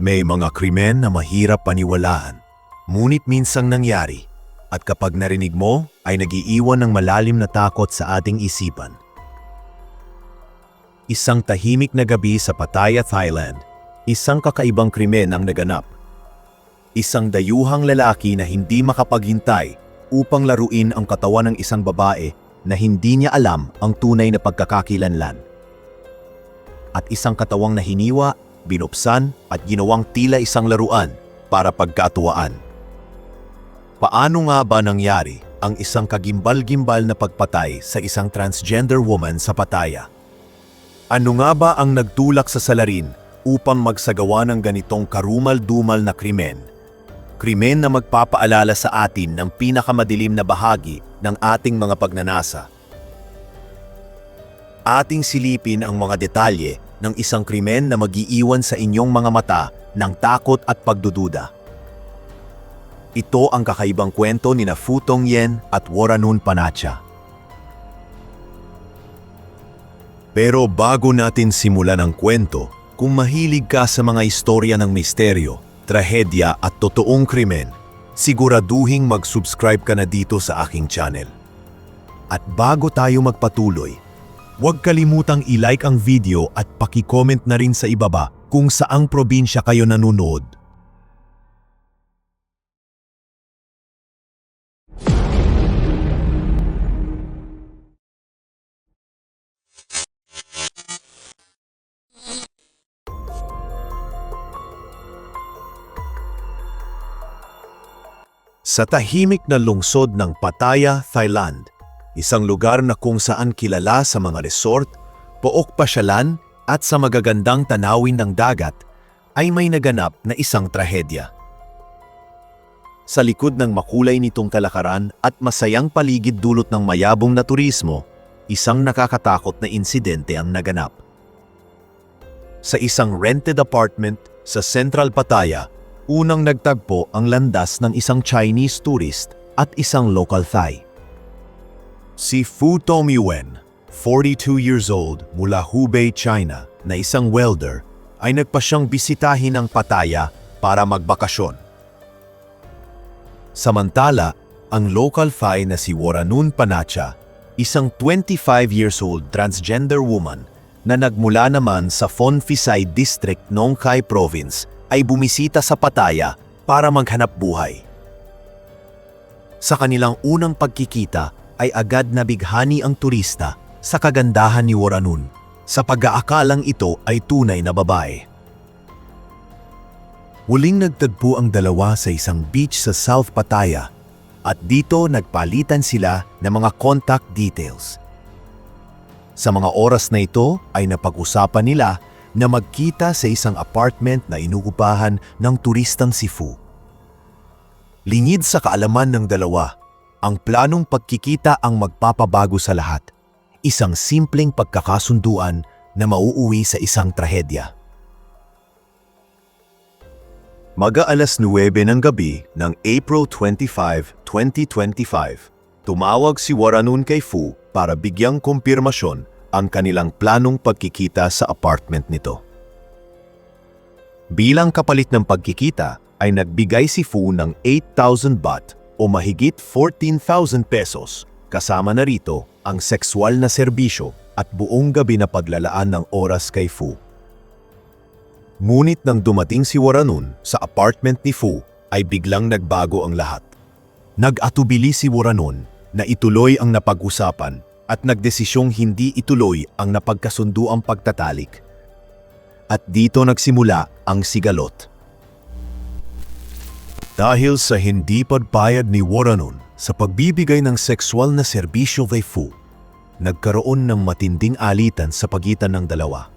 May mga krimen na mahirap paniwalaan, ngunit minsang nangyari at kapag narinig mo ay nagiiwan ng malalim na takot sa ating isipan. Isang tahimik na gabi sa Pattaya, Thailand, isang kakaibang krimen ang naganap. Isang dayuhang lalaki na hindi makapaghintay upang laruin ang katawan ng isang babae na hindi niya alam ang tunay na pagkakakilanlan. At isang katawang na hiniwa, binupsan at ginawang tila isang laruan para pagkatuwaan. Paano nga ba nangyari ang isang kagimbal-gimbal na pagpatay sa isang transgender woman sa Pattaya? Ano nga ba ang nagtulak sa salarin upang magsagawa ng ganitong karumal-dumal na krimen? Krimen na magpapaalala sa atin ng pinakamadilim na bahagi ng ating mga pagnanasa. Ating silipin ang mga detalye ng isang krimen na magiiwan sa inyong mga mata ng takot at pagdududa. Ito ang kakaibang kwento ni na Fu Tongyen at Waranun Panacha. Pero bago natin simulan ang kwento, kung mahilig ka sa mga istorya ng misteryo, trahedya at totoong krimen, siguraduhing mag-subscribe ka na dito sa aking channel. At bago tayo magpatuloy, huwag kalimutang i-like ang video at paki-comment na rin sa ibaba kung saang probinsya kayo nanonood. Sa tahimik na lungsod ng Pattaya, Thailand, isang lugar na kung saan kilala sa mga resort, pook pasyalan at sa magagandang tanawin ng dagat, ay may naganap na isang trahedya. Sa likod ng makulay nitong kalakaran at masayang paligid dulot ng mayabong na turismo, isang nakakatakot na insidente ang naganap. Sa isang rented apartment sa Central Pattaya, unang nagtagpo ang landas ng isang Chinese tourist at isang local Thai. Si Fu Tomiwen, 42 years old mula Hubei, China, na isang welder, ay nagpasyang bisitahin ang Pattaya para magbakasyon. Samantala, ang local Thai na si Waranun Panacha, isang 25 years old transgender woman na nagmula naman sa Phonfisay District, Nongkai Province, ay bumisita sa Pattaya para maghanap buhay. Sa kanilang unang pagkikita ay agad nabighani ang turista sa kagandahan ni Waranun sa pag-aakalang ito ay tunay na babae. Huling nagtagpo ang dalawa sa isang beach sa South Pattaya at dito nagpalitan sila ng mga contact details. Sa mga oras na ito ay napag-usapan nila na magkita sa isang apartment na inuupahan ng turistang si Fu. Lingid sa kaalaman ng dalawa, ang planong pagkikita ang magpapabago sa lahat. Isang simpleng pagkakasunduan na mauuwi sa isang trahedya. Mag-aalas 9 ng gabi ng April 25, 2025, tumawag si Waranun kay Fu para bigyang kumpirmasyon ang kanilang planong pagkikita sa apartment nito. Bilang kapalit ng pagkikita ay nagbigay si Fu ng 8,000 baht o mahigit 14,000 pesos kasama na rito ang sexual na serbisyo at buong gabi na paglalaan ng oras kay Fu. Ngunit nang dumating si Waranun sa apartment ni Fu ay biglang nagbago ang lahat. Nag-atubili si Waranun na ituloy ang napag-usapan at nagdesisyong hindi ituloy ang napagkasunduang pagtatalik. At dito nagsimula ang sigalot. Dahil sa hindi pagbayad ni Waranun sa pagbibigay ng sexual na serbisyo kay Fu, nagkaroon ng matinding alitan sa pagitan ng dalawa.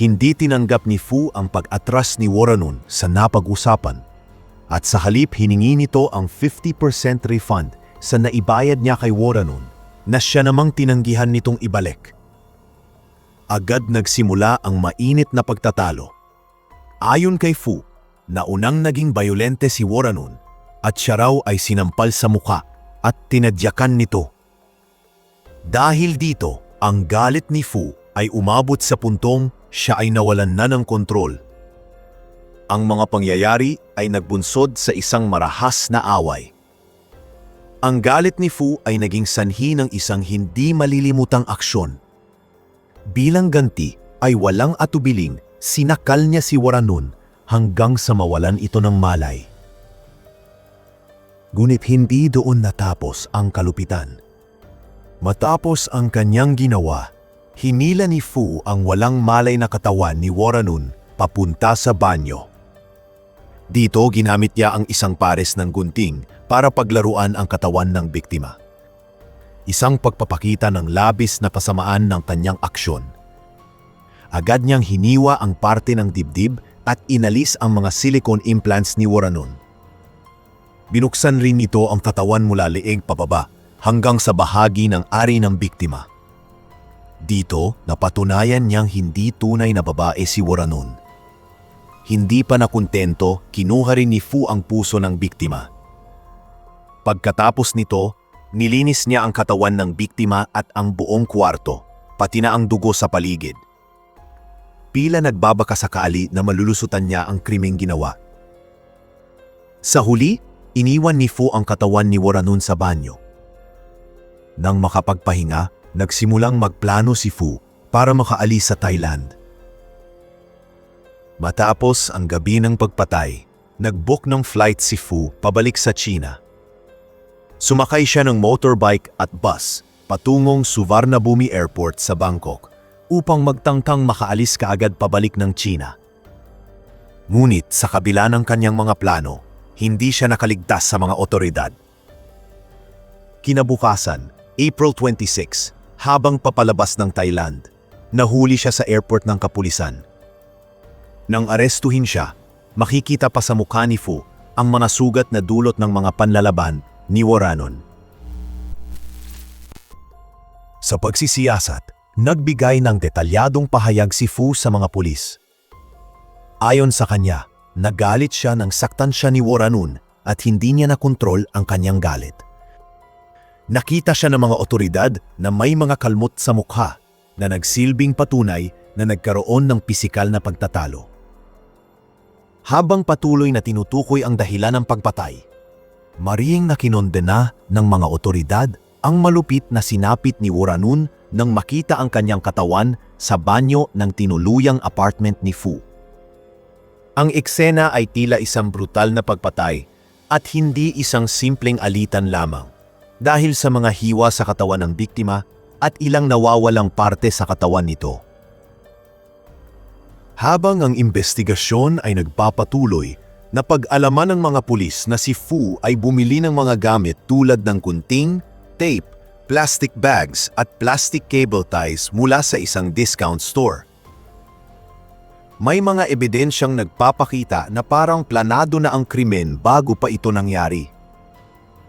Hindi tinanggap ni Fu ang pag-atras ni Waranun sa napag-usapan at sa halip hiningi nito ang 50% refund sa naibayad niya kay Waranun na siya namang tinanggihan nitong ibalik. Agad nagsimula ang mainit na pagtatalo. Ayon kay Fu, na unang naging bayolente si Waranun at siya raw ay sinampal sa muka at tinadyakan nito. Dahil dito, ang galit ni Fu ay umabot sa puntong siya ay nawalan na ng kontrol. Ang mga pangyayari ay nagbunsod sa isang marahas na away. Ang galit ni Fu ay naging sanhi ng isang hindi malilimutang aksyon. Bilang ganti ay walang atubiling, sinakal niya si Waranun hanggang sa mawalan ito ng malay. Ngunit hindi doon natapos ang kalupitan. Matapos ang kanyang ginawa, hinila ni Fu ang walang malay na katawan ni Waranun papunta sa banyo. Dito ginamit niya ang isang pares ng gunting para paglaruan ang katawan ng biktima. Isang pagpapakita ng labis na kasamaan ng kanyang aksyon. Agad niyang hiniwa ang parte ng dibdib at inalis ang mga silicone implants ni Waranun. Binuksan rin nito ang katawan mula leeg pababa hanggang sa bahagi ng ari ng biktima. Dito, napatunayan niyang hindi tunay na babae si Waranun. Hindi pa nakontento, kinuha rin ni Fu ang puso ng biktima. Pagkatapos nito, nilinis niya ang katawan ng biktima at ang buong kwarto, pati na ang dugo sa paligid. Pila nagbabaka sa kaali na malulusutan niya ang krimeng ginawa. Sa huli, iniwan ni Fu ang katawan ni Waranun sa banyo. Nang makapagpahinga, nagsimulang magplano si Fu para makaalis sa Thailand. Matapos ang gabi ng pagpatay, nag-book ng flight si Fu pabalik sa China. Sumakay siya ng motorbike at bus patungong Suvarnabhumi Airport sa Bangkok upang magtangkang makaalis kaagad pabalik ng China. Ngunit sa kabila ng kanyang mga plano, hindi siya nakaligtas sa mga otoridad. Kinabukasan, April 26, habang papalabas ng Thailand, nahuli siya sa airport ng kapulisan. Nang arestuhin siya, makikita pa sa mukha ni Fu ang mga sugat na dulot ng mga panlalaban ni Waranon. Sa pagsisiyasat, nagbigay ng detalyadong pahayag si Fu sa mga pulis. Ayon sa kanya, nagalit siya nang saktan siya ni Waranun at hindi niya nakontrol ang kanyang galit. Nakita siya ng mga otoridad na may mga kalmot sa mukha na nagsilbing patunay na nagkaroon ng pisikal na pagtatalo. Habang patuloy na tinutukoy ang dahilan ng pagpatay, marihing na kinondena ng mga otoridad ang malupit na sinapit ni Waranun nang makita ang kanyang katawan sa banyo ng tinuluyang apartment ni Fu. Ang eksena ay tila isang brutal na pagpatay at hindi isang simpleng alitan lamang dahil sa mga hiwa sa katawan ng biktima at ilang nawawalang parte sa katawan nito. Habang ang investigasyon ay nagpapatuloy, napag-alaman ng mga pulis na si Fu ay bumili ng mga gamit tulad ng kunting, tape, plastic bags at plastic cable ties mula sa isang discount store. May mga ebidensyang nagpapakita na parang planado na ang krimen bago pa ito nangyari.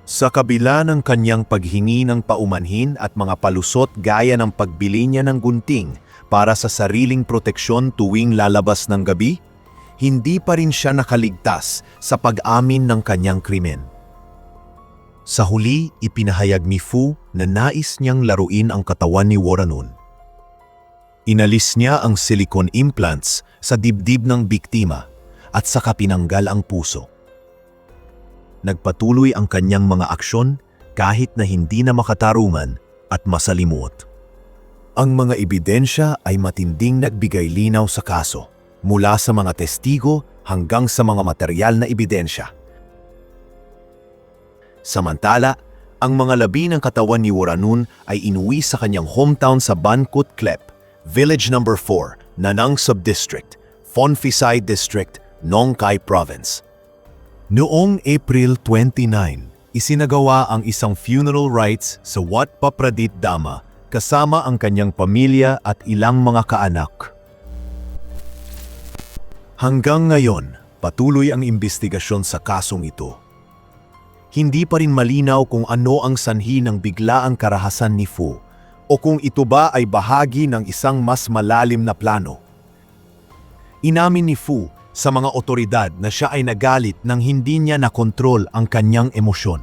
Sa kabila ng kanyang paghingi ng paumanhin at mga palusot gaya ng pagbili niya ng gunting para sa sariling proteksyon tuwing lalabas ng gabi, hindi pa rin siya nakaligtas sa pag-amin ng kanyang krimen. Sa huli, ipinahayag ni Fu na nais niyang laruin ang katawan ni Waranun. Inalis niya ang silicone implants sa dibdib ng biktima at saka pinanggal ang puso. Nagpatuloy ang kanyang mga aksyon kahit na hindi na makatarungan at masalimuot. Ang mga ebidensya ay matinding nagbigay linaw sa kaso, mula sa mga testigo hanggang sa mga material na ebidensya. Samantala, ang mga labi ng katawan ni Waranun ay inuwi sa kanyang hometown sa Bankut Klep, Village No. 4, Nanang Subdistrict, Phonfisai District, Nongkai Province. Noong April 29, isinagawa ang isang funeral rites sa Wat Papradit Dama kasama ang kanyang pamilya at ilang mga kaanak. Hanggang ngayon, patuloy ang investigasyon sa kasong ito. Hindi pa rin malinaw kung ano ang sanhi ng biglaang karahasan ni Fu o kung ito ba ay bahagi ng isang mas malalim na plano. Inamin ni Fu sa mga otoridad na siya ay nagalit nang hindi niya nakontrol ang kanyang emosyon.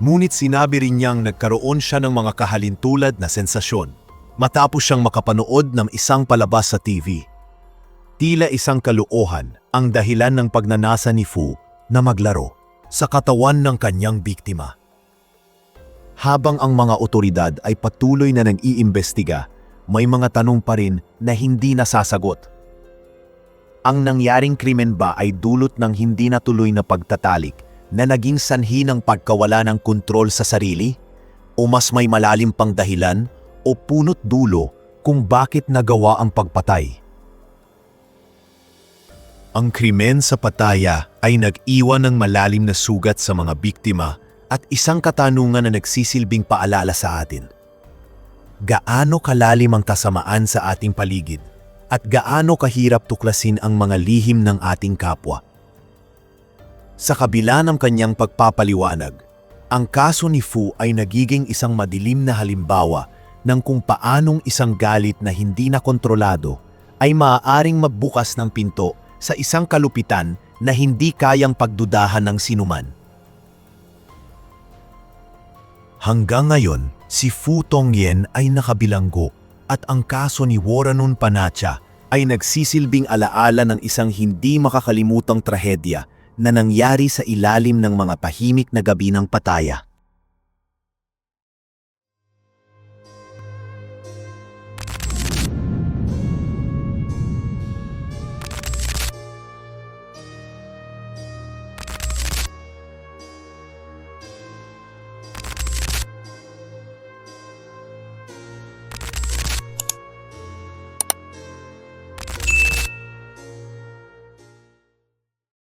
Ngunit sinabi rin niyang nagkaroon siya ng mga kahalintulad na sensasyon matapos siyang makapanood ng isang palabas sa TV. Tila isang kaluohan ang dahilan ng pagnanasa ni Fu na maglaro sa katawan ng kanyang biktima. Habang ang mga otoridad ay patuloy na nang-iimbestiga, may mga tanong pa rin na hindi nasasagot. Ang nangyaring krimen ba ay dulot ng hindi natuloy na pagtatalik na naging sanhi ng pagkawala ng kontrol sa sarili? O mas may malalim pang dahilan o punot dulo kung bakit nagawa ang pagpatay? Ang krimen sa Pataya ay nag-iwan ng malalim na sugat sa mga biktima at isang katanungan na nagsisilbing paalala sa atin. Gaano kalalim ang kasamaan sa ating paligid at gaano kahirap tuklasin ang mga lihim ng ating kapwa? Sa kabila ng kanyang pagpapaliwanag, ang kaso ni Fu ay nagiging isang madilim na halimbawa ng kung paanong isang galit na hindi na kontrolado ay maaaring magbukas ng pinto sa isang kalupitan na hindi kayang pagdudahan ng sinuman. Hanggang ngayon, si Fu Tongyen ay nakabilanggo at ang kaso ni Waranun Panacha ay nagsisilbing alaala ng isang hindi makakalimutang trahedya na nangyari sa ilalim ng mga pahimik na gabi ng pataya.